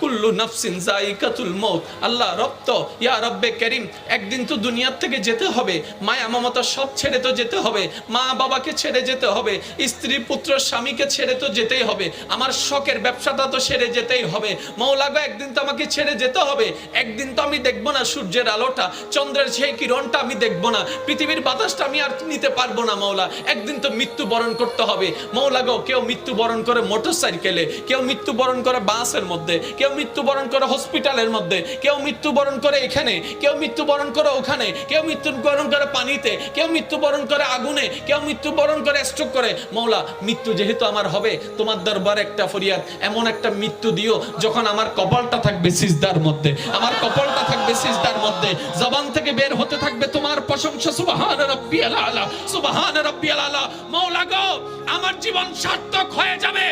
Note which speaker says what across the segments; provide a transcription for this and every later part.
Speaker 1: কুল্লু নাফসিন জাইকাতুল আল্লাহ ইয়া রব্বে করিম, একদিন তো দুনিয়ার থেকে যেতে হবে। মায়া মমতা সব ছেড়ে তো যেতে হবে। মা বাবাকে ছেড়ে যেতে হবে। স্ত্রী, পুত্র, স্বামীকে ছেড়ে তো যেতেই হবে। আমার শখের ব্যবসাটা তো ছেড়ে যেতেই হবে। মৌলাগো একদিন তো আমাকে ছেড়ে যেতে হবে। একদিন তো আমি দেখব না সূর্যের আলোটা, চন্দ্রের সেই কিরণটা আমি দেখব না। পৃথিবীর বাতাসটা আমি আর নিতে পারব না, মৌলা। একদিন তো মৃত্যু বরণ করতে হবে। মৌলাগো কেউ মৃত্যু বরণ করে মোটর সাইকেলে কেউ মৃত্যু বরণ করে বাসের মধ্যে কেউ মৃত্যুবরণ করে হসপিটালের মধ্যে, কেউ মৃত্যুবরণ করে এখানে, কেউ মৃত্যুবরণ করে ওখানে, কেউ মৃত্যুবরণ করে পানিতে, কেউ মৃত্যুবরণ করে আগুনে, কেউ মৃত্যুবরণ করে স্ট্রোক করে। মৌলা, মৃত্যু যেহেতু আমার হবে, তোমার দরবার একটা ফরিয়াদ, এমন একটা মৃত্যু দিও যখন আমার কপালটা থাকবে সিজদার মধ্যে। আমার কপালটা থাকবে সিজদার মধ্যে। জবান থেকে বের হতে থাকবে তোমার প্রশংসা, সুবহান রাব্বিয়াল আলা, সুবহান রাব্বিয়াল আলা। মৌলা গো, আমার জীবন সার্থক হয়ে যাবে।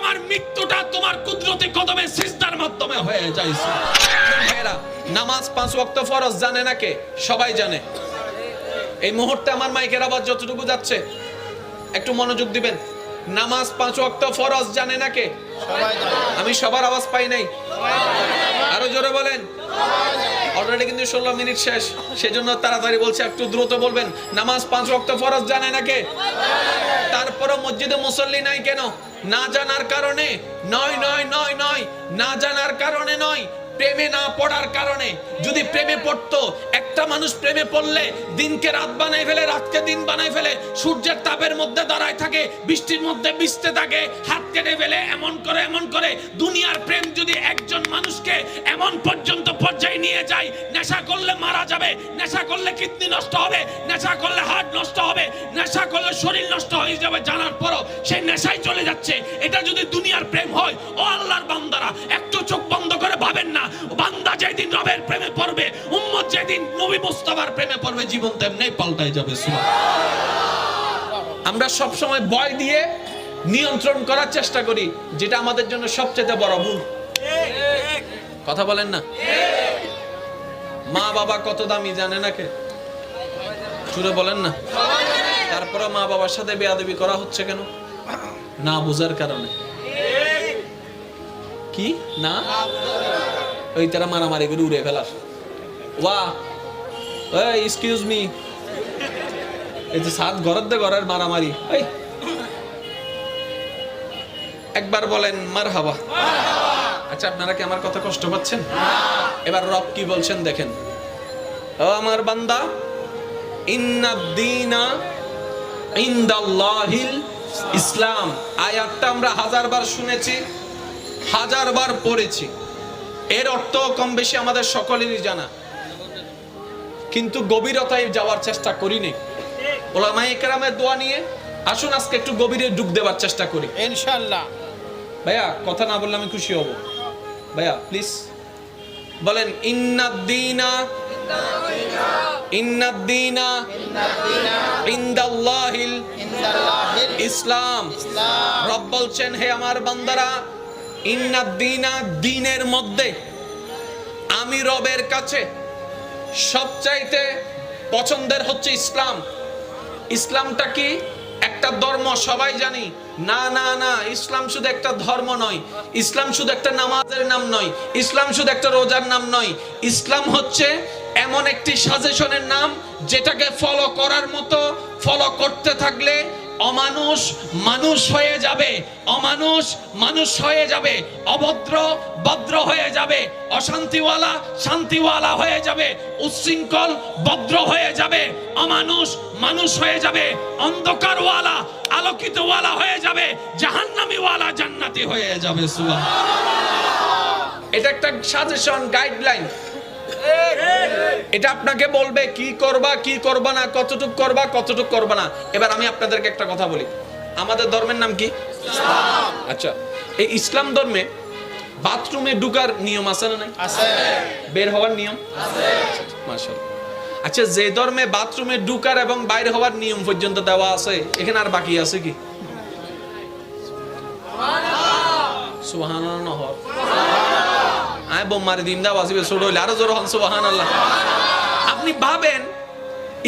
Speaker 1: আমার মৃত্যুটা তোমার কুদরতি কদমে সিজদার মাধ্যমে হয়ে যায় ভাইয়েরা, নামাজ পাঁচ ওয়াক্ত ফরজ জানে না কে? সবাই জানে। এই মুহূর্তে আমার মাইকের আওয়াজ যতটুকু যাচ্ছে একটু মনোযোগ দিবেন। নামাজ পাঁচ ওয়াক্ত ফরজ জানে না কে? আমি সবার আওয়াজ পাই নাই। আরও জোরে বলেন। অলরেডি কিন্তু ষোলো মিনিট শেষ। সেজন্য তাড়াতাড়ি বলছে একটু দ্রুত বলবেন। নামাজ পাঁচ ওয়াক্ত ফরজ জানে না কে? তারপরও মসজিদে মুসল্লি নাই কেন? না জানার কারণে? নয় নয় নয় নয়। না জানার কারণে নয়। প্রেমে না পড়ার কারণে যদি প্রেমে পড়তো, একটা মানুষ প্রেমে পড়লে দিনকে রাত বানাই ফেলে, রাতকে দিন বানাই ফেলে, সূর্যের তাপের মধ্যে দাঁড়ায় থাকে, বৃষ্টির মধ্যে ভিজতে থাকে, হাত কেটে ফেলে, এমন করে এমন করে। দুনিয়ার প্রেম যদি একজন মানুষকে এমন পর্যন্ত পর্যায়ে নিয়ে যায়, নেশা করলে মারা যাবে, নেশা করলে কিডনি নষ্ট হবে, নেশা করলে হার্ট নষ্ট হবে, নেশা করলে শরীর নষ্ট হয়ে যাবে জানার পরও সেই নেশায় চলে যাচ্ছে। এটা যদি দুনিয়ার প্রেম হয়, ও আল্লাহর বান্দারা নবী মুস্তাফার প্রেমে পড়বে, জীবন তেমনি পাল্টাই যাবে আমরা সব সময় ভয় দিয়ে নিয়ন্ত্রণ করার চেষ্টা করি, যেটা আমাদের জন্য সবচেয়ে বড় ভুল। কথা বলেন না? মা বাবা কত দামি, জানে না কে? শুনে বলেন না? তারপরে মা বাবার সাথে বেয়াদবি করা হচ্ছে কেন? না বোঝার কারণে। কি? না? ওই তারা মারামারি করে উড়ে ফেলার। ওয়া এই এক্সকিউজ মি এই যে সাত ঘরের দে ঘরের মারামারি। এই। একবার বলেন মার হাবা আচ্ছা আপনারা কি আমার কথা কষ্ট পাচ্ছেন? এবার রব কি বলছেন দেখেন। ও আমার বান্দা, ইন্নাদ্দিনা ইনদাল্লাহিল ইসলাম। আয়াতটা আমরা হাজারবার শুনেছি হাজারবার পড়েছি। এর অর্থ কম বেশি আমাদের সকলেরই জানা। কিন্তু গভীরতায় যাওয়ার চেষ্টা করিনি। ওলামাই একরামের দোয়া নিয়ে আসুন আজকে একটু গভীরে ডুব দেওয়ার চেষ্টা করি।
Speaker 2: ইনশাল্লাহ
Speaker 1: ভাইয়া কথা না বললে আমি খুশি হব। ভাইয়া প্লিজ বলেন ইন্নাদ্দিনা ইন্নাদ্দিনা ইনদাল্লাহিল ইসলাম। রব বলছেন হে আমার বান্দারা ইন্নাদ্দিনা দিনের মধ্যে আমি রবের কাছে সবচাইতে পছন্দের হচ্ছে ইসলাম। ইসলামটা কি? একটা ধর্ম, সবাই জানি। না না না, ইসলাম শুধু একটা ধর্ম নয়। ইসলাম শুধু একটা নামাজের নাম নয়। ইসলাম শুধু একটা রোজার নাম নয়। ইসলাম হচ্ছে এমন একটি সাজেশনের নাম যেটাকে ফলো করার মতো ফলো করতে থাকলে অমানুষ মানুষ হয়ে যাবে, অমানুষ মানুষ হয়ে যাবে, অভদ্র ভদ্র হয়ে যাবে, অশান্তিওয়ালা শান্তিওয়ালা হয়ে যাবে, উচ্ছৃঙ্খল ভদ্র হয়ে যাবে, অমানুষ মানুষ হয়ে যাবে, অন্ধকারওয়ালা আলোকিতওয়ালা হয়ে যাবে, জাহান্নামিওয়ালা জান্নাতি হয়ে যাবে সুবহান এটা একটা সাজেশন গাইডলাইন এটা আপনাকে বলবে কি করবা কি করবা না কতটুক করবা কতটুক করবা না। এবার আমি আপনাদেরকে একটা কথা বলি। আমাদের ধর্মের নাম কি? আচ্ছা এই ইসলাম ধর্মে বাথরুমে ঢুকার নিয়ম আছে না নাই?
Speaker 2: আছে।
Speaker 1: বের হওয়ার নিয়ম? মাশাআল্লাহ। আচ্ছা যে ধর্মে বাথরুমে ঢুকার এবং বাইরে হওয়ার নিয়ম পর্যন্ত দেওয়া আছে এখানে আর বাকি আছে কি? সুবহানাল্লাহ। নহর আয় বোম্মারে দিন দাও আসিবে ছোট হইলে। আরও জোর হন সুবহানাল্লাহ। আপনি ভাবেন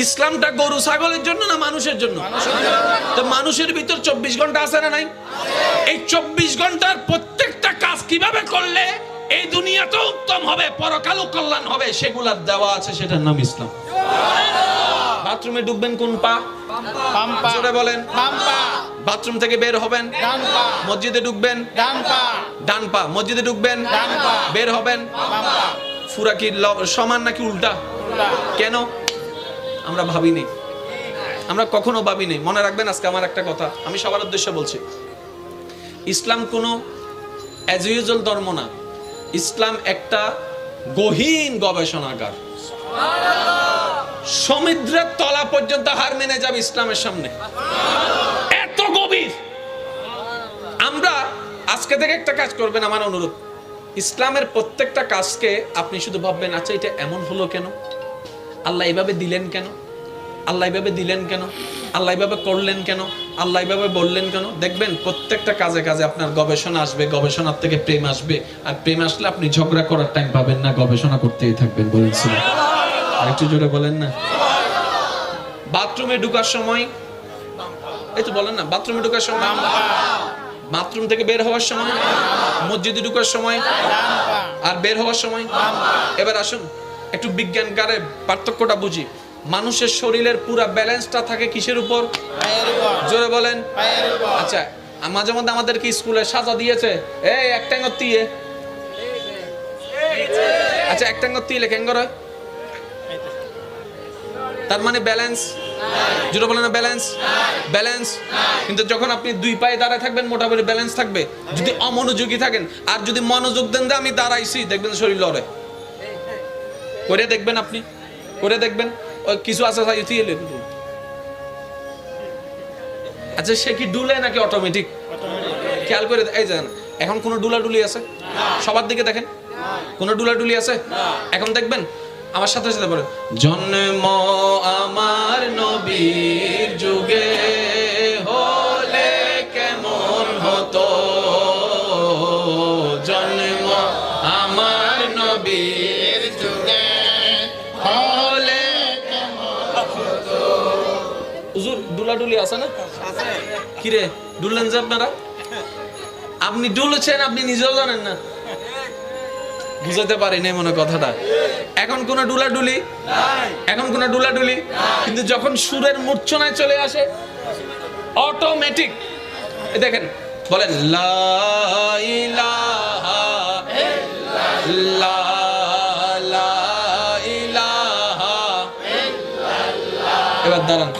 Speaker 1: ইসলামটা গরু ছাগলের জন্য না মানুষের জন্য? তো মানুষের ভিতর চব্বিশ ঘণ্টা আছে না নাই? এই চব্বিশ ঘণ্টার প্রত্যেকটা কাজ কীভাবে করলে দুনিয়াতেও উত্তম হবে পরকালও কল্যাণ হবে সেগুলার দেওয়া আছে সেটার নাম ইসলাম। বাথরুমে ডুববেন কোন পা?
Speaker 2: পাম্পা।
Speaker 1: জোরে বলেন।
Speaker 2: পাম্পা।
Speaker 1: বাথরুম থেকে বের হবেন। মসজিদে ঢুকবেন
Speaker 2: ডান পা।
Speaker 1: ডান পা মসজিদে ঢুকবেন। বের হবেন? ফুরা কি সমান নাকি উল্টা?
Speaker 2: উল্টা।
Speaker 1: কেন? আমরা ভাবিনি। আমরা কখনো ভাবিনি। মনে রাখবেন আজকে আমার একটা কথা। আমি সবার উদ্দেশ্যে বলছি। ইসলাম কোনো অ্যাজ ইউজুয়াল ধর্ম না। ইসলাম একটা গহীন গবেষণাগার। সমুদ্রের তলা পর্যন্ত হার মেনে যাবে ইসলামের সামনে। এত গভীর। আজকে থেকে একটা কাজ করবেন আমার অনুরোধ। ইসলামের প্রত্যেকটা কাজকে আপনি শুধু ভাববেন আচ্ছা এটা এমন হলো কেন? আল্লাহ এভাবে দিলেন কেন? আল্লাহ এভাবে দিলেন কেন? আল্লাহ এভাবে করলেন কেন? আল্লাহ এভাবে বললেন কেন? দেখবেন প্রত্যেকটা কাজে কাজে আপনার গবেষণা আসবে, গবেষণার থেকে প্রেম আসবে। আর প্রেম আসলে আপনি ঝগড়া করার টাইম পাবেন না, গবেষণা করতেই থাকবেন বলেছিলেন আরেকটু জোরে বলেন না। বাথরুমে ঢুকার সময়, এই তো বলেন না, বাথরুমে ঢুকার সময় বাথরুম থেকে বের হওয়ার সময়, মসজিদে ঢুকার সময়, আর বের হওয়ার সময়। এবার আসুন, একটু বিজ্ঞানকারের পার্থক্যটা বুঝি। মানুষের শরীরের পুরা ব্যালেন্সটা থাকে কিসের উপর? জোরে বলেন। আচ্ছা মাঝে মধ্যে আমাদেরকে স্কুলে সাজা দিয়েছে। এই এক ট্যাঙ্গর তিয়ে আচ্ছা এক ট্যাঙ্গর কেঙ্গর হয় তার মানে ব্যালেন্স জোরে বলেন না ব্যালেন্স ব্যালেন্স কিন্তু যখন আপনি দুই পায়ে দাঁড়ায় থাকবেন মোটামুটি ব্যালেন্স থাকবে। যদি অমনোযোগী থাকেন আর যদি মনোযোগ দেন আমি দাঁড়াইছি দেখবেন শরীর লড়ে। করে দেখবেন আপনি। করে দেখবেন। কিছু আছে। আচ্ছা সে কি ডুলে নাকি অটোমেটিক খেয়াল করে এই যান এখন কোনো ডুলাডুলি আছে? সবার দিকে দেখেন। কোনো ডুলাডুলি আছে? এখন দেখবেন আমার সাথে সাথে বলেন জন্ম আমার নবীর যুগে হলে কেমন হতো? জন্ম আমার নবীর যুগে হলে হুজুর ডুলাডুলি আছে না? কিরে ডুললেন যে আপনারা? আপনি ডুলেছেন আপনি নিজেও জানেন না। বুঝাতে পারি না মনে কথাটা। এখন কোন ডুলাডুলি? এখন কোন ডুলাডুলি? কিন্তু যখন সুরের মূর্ছনায় চলে আসে অটোমেটিক দেখেন, বলেন, লা এবার দাঁড়ান।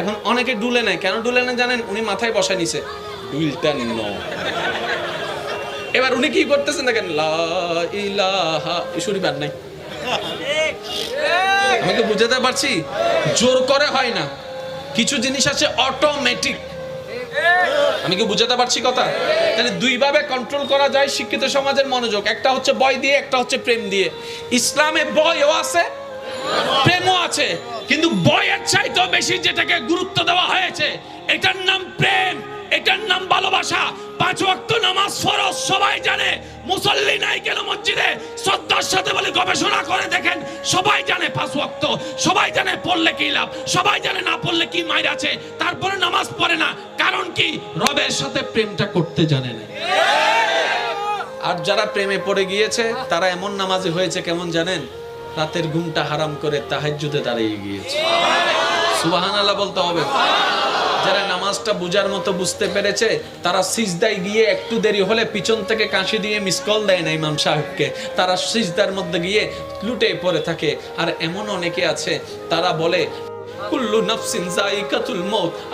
Speaker 1: এখন অনেকে ডুলে নেয়। কেন ডুলে না জানেন? উনি মাথায় বসায় নিছে। ডুলটা ন এবার উনি কি করতেছেন দেখেন শরীফ নাই। আমাকে বুঝাতে পারছি, জোর করে হয় না। কিছু জিনিস আছে অটোমেটিক আমি কি বুঝাতে পারছি কথা? তাহলে দুইভাবে কন্ট্রোল করা যায় শিক্ষিত সমাজের মনোযোগ। একটা হচ্ছে বয় দিয়ে, একটা হচ্ছে প্রেম দিয়ে। ইসলামে বয়ও আছে, প্রেমও আছে, কিন্তু বয়ের চাইতেও বেশি যেটাকে গুরুত্ব দেওয়া হয়েছে, এটার নাম প্রেম, এটার নাম ভালোবাসা। পাঁচ ওয়াক্ত নামাজ ফরজ, সবাই জানে। মুসল্লি নাই কেন মসজিদে? শ্রদ্ধার সাথে বলে গবেষণা করে দেখেন, সবাই জানে পাঁচ ওয়াক্ত। সবাই জানে পড়লে কি লাভ, সবাই জানে না পড়লে কি মাইর আছে, তারপরে নামাজ পড়ে না। কারণ কি? রবের সাথে প্রেমটা করতে জানে না। আর যারা প্রেমে পড়ে গিয়েছে, তারা এমন নামাজি হয়েছে কেমন জানেন? রাতের ঘুমটা হারাম করে তাহাজ্জুদে দাঁড়িয়ে গিয়েছে। সুবাহান আল্লাহ বলতে হবে। যারা নামাজটা বুঝার মতো বুঝতে পেরেছে, তারা সিজদায় গিয়ে একটু দেরি হলে পিছন থেকে কাশি দিয়ে মিস কল দেয় না ইমাম সাহেবকে। তারা সিজদার মধ্যে গিয়ে লুটে পড়ে থাকে। আর এমন অনেকে আছে, তারা বলে কুল্লু নাফসিন জাইকাতুল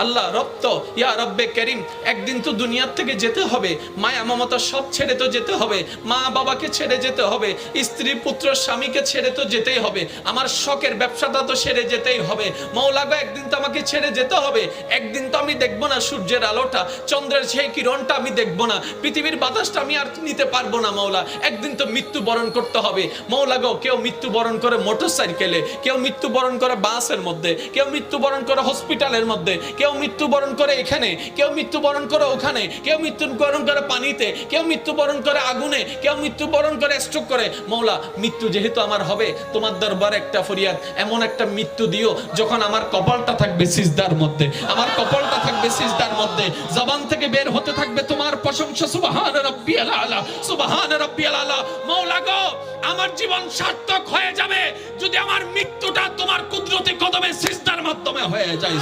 Speaker 1: আল্লাহ রব্ত ইয়া রব্বে করিম, একদিন তো থেকে যেতে হবে। মায়া মমতা সব ছেড়ে তো যেতে হবে। মা বাবাকে ছেড়ে যেতে হবে। স্ত্রী, পুত্র, স্বামীকে ছেড়ে তো যেতেই হবে। আমার শখের ব্যবসাটা তো ছেড়ে যেতেই হবে। মৌলাগো একদিন তো আমাকে ছেড়ে যেতে হবে। একদিন তো আমি দেখব না সূর্যের আলোটা, চন্দ্রের সেই কিরণটা আমি দেখব না। পৃথিবীর বাতাসটা আমি আর নিতে পারব না, মৌলা। একদিন তো মৃত্যু বরণ করতে হবে। মৌলাগো কেউ মৃত্যু বরণ করে মোটর সাইকেলে কেউ মৃত্যু বরণ করে বাসের মধ্যে, কেউ কেউ মৃত্যুবরণ করে হসপিটালের মধ্যে, কেউ মৃত্যুবরণ করে এখানে, কেউ মৃত্যুবরণ করে ওখানে, কেউ মৃত্যুবরণ করে পানিতে, কেউ মৃত্যুবরণ করে আগুনে, কেউ মৃত্যুবরণ করে স্ট্রোক করে। মৌলা, মৃত্যু যেহেতু আমার হবে, তোমার দরবার একটা ফরিয়াদ, এমন একটা মৃত্যু দিও যখন আমার কপালটা থাকবে সিজদার মধ্যে, আমার কপালটা থাকবে সিজদার মধ্যে, জবান থেকে বের হতে থাকবে তোমার প্রশংসা, সুবহান রাব্বিয়াল আলা, সুবহান রাব্বিয়াল আলা। মৌলা গো, আমার জীবন সার্থক হয়ে যাবে যদি আমার মৃত্যুটা তোমার কুদরতি কদমে সিজদার মাধ্যমে হয়ে যায়